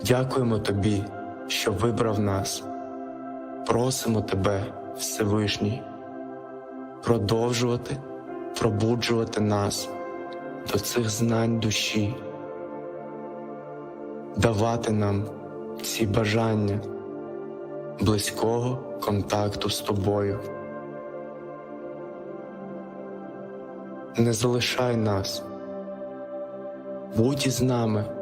Дякуємо Тобі, що вибрав нас. Просимо Тебе, Всевишній, продовжувати пробуджувати нас до цих знань душі, давати нам ці бажання близького контакту з Тобою. Не залишай нас, будь із нами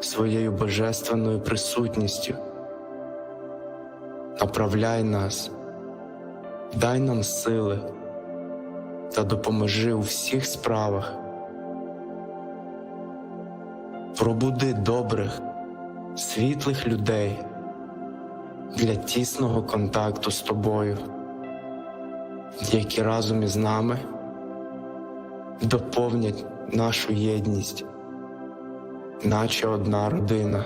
своєю божественною присутністю. Направляй нас, дай нам сили та допоможи у всіх справах. Пробуди добрих, світлих людей для тісного контакту з тобою, які разом із нами доповнять нашу єдність, наче одна родина.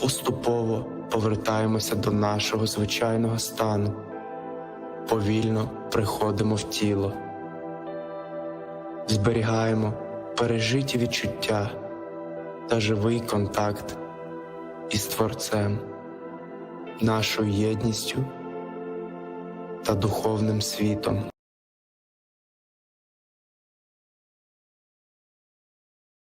Поступово повертаємося до нашого звичайного стану, повільно приходимо в тіло, зберігаємо пережиті відчуття та живий контакт із Творцем, нашою єдністю та духовним світом.